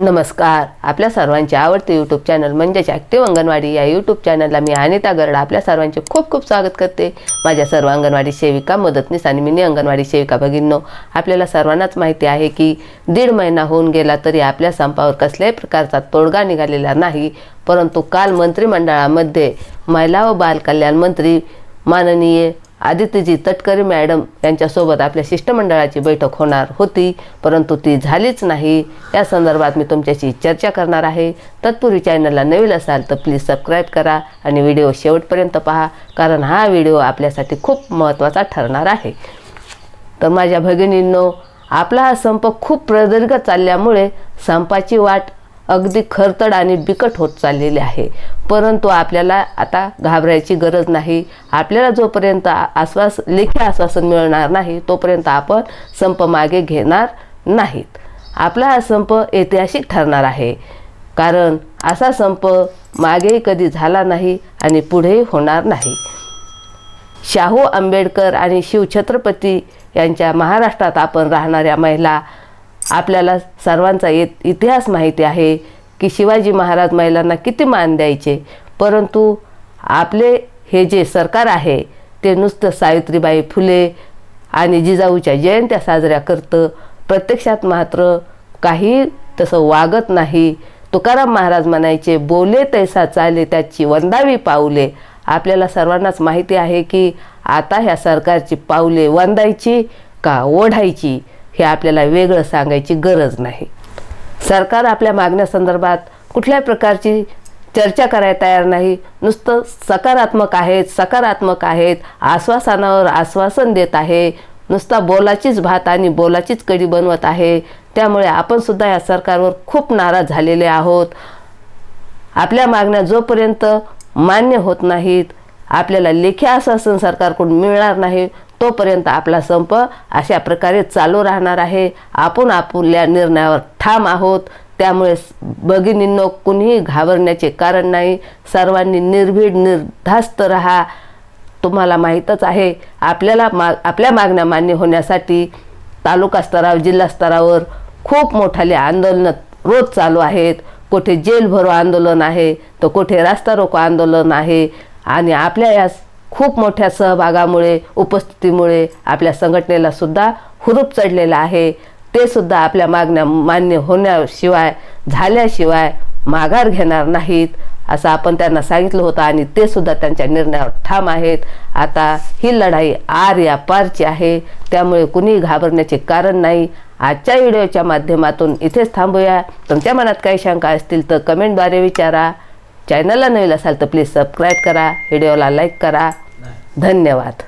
नमस्कार. आपल्या सर्वांचे आवडते यूट्यूब चॅनल म्हणजेच ॲक्टिव्ह अंगणवाडी या यूट्यूब चॅनलला मी अनिता गरड आपल्या सर्वांचे खूप खूप स्वागत करते. माझ्या सर्व अंगणवाडी सेविका मदतनीस आणि मिनी अंगणवाडी सेविका भगिनो आपल्याला सर्वांनाच माहिती आहे की दीड महिना होऊन गेला तरी आपल्या संपावर कसल्याही प्रकारचा तोडगा निघालेला नाही. परंतु काल मंत्रिमंडळामध्ये महिला व बालकल्याण मंत्री माननीय आदित्यजी तटकरे मॅडम यांच्यासोबत आपल्या शिष्टमंडळाची बैठक होणार होती परंतु ती झालीच नाही. या संदर्भात मी तुमच्याशी चर्चा करणार आहे. तत्पूर्वी चॅनलला नवीन असाल तर प्लीज सबस्क्राईब करा आणि व्हिडिओ शेवटपर्यंत पहा कारण हा व्हिडिओ आपल्यासाठी खूप महत्त्वाचा ठरणार आहे. तर माझ्या भगिनींनो आपला हा संप खूप प्रदीर्घ चालल्यामुळे संपाची वाट अगदी खरतड आणि बिकट होत चाललेली आहे. परंतु आपल्याला आता घाबरायची गरज नाही. आपल्याला जोपर्यंत आश्वास लेखी आश्वासन मिळणार नाही तोपर्यंत आपण संप मागे घेणार नाहीत. आपला हा संप ऐतिहासिक ठरणार आहे. कारण असा संप मागेही कधी झाला नाही आणि पुढेही होणार नाही. शाहू आंबेडकर आणि शिवछत्रपती यांच्या महाराष्ट्रात आपण राहणाऱ्या महिला आपल्याला सर्वांचा इत इतिहास माहिती आहे की शिवाजी महाराज महिलांना किती मान द्यायचे. परंतु आपले हे जे सरकार आहे ते नुसतं सावित्रीबाई फुले आणि जिजाऊच्या जयंत्या साजऱ्या करतं. प्रत्यक्षात मात्र काही तसं वागत नाही. तुकाराम महाराज म्हणायचे बोले तैसा चाले त्याची वंदावी पाऊले. आपल्याला सर्वांनाच माहिती आहे की आता ह्या सरकारची पावले वंदायची का ओढायची? हे आपल्याला वेगळं सांगायची गरज नाही. सरकार आपल्या मागण्यासंदर्भात कुठल्या प्रकारची चर्चा करायला तयार नाही. नुसतं सकारात्मक आहेत सकारात्मक आहेत आश्वासनावर आश्वासन देत आहे. नुसता बोलाचीच भात आणि बोलाचीच कडी बनवत आहे. त्यामुळे आपणसुद्धा या सरकारवर खूप नाराज झालेले आहोत. आपल्या मागण्या जोपर्यंत मान्य होत नाहीत आपल्याला लेखी आश्वासन सरकारकडून मिळणार नाही तोपर्यंत आपला संप अशा प्रकारे चालू राहणार आहे. आपण आपल्या निर्णयावर ठाम आहोत. त्यामुळे भगिनींनो कुणीही घाबरण्याचे कारण नाही. सर्वांनी निर्भीड निर्धास्त राहा. तुम्हाला माहीतच आहे आपल्याला मा आपल्या मागण्या मान्य होण्यासाठी तालुका स्तरावर जिल्हा स्तरावर खूप मोठाले आंदोलनं रोज चालू आहेत. कुठे जेल भरो आंदोलन आहे तर कुठे रास्ता रोको आंदोलन आहे. आणि आपल्या या खूप मोठ्या सहभागामुळे उपस्थितीमुळे आपल्या संघटनेला सुद्धा हुरूप चढलेला आहे. ते सुद्धा आपल्या मागण्या मान्य होण्याशिवाय झाल्याशिवाय माघार घेणार नाहीत असं आपण त्यांना सांगितलं होतं आणि ते सुद्धा त्यांच्या निर्णयावर ठाम आहेत. आता ही लढाई आर या पारची आहे त्यामुळे कुणी घाबरण्याचे कारण नाही. आजच्या व्हिडिओच्या माध्यमातून इथेच थांबूया. तुमच्या मनात काही शंका असतील तर कमेंटद्वारे विचारा. चॅनलला नवीन असाल तर प्लीज सबस्क्राईब करा व्हिडिओला लाईक करा. धन्यवाद.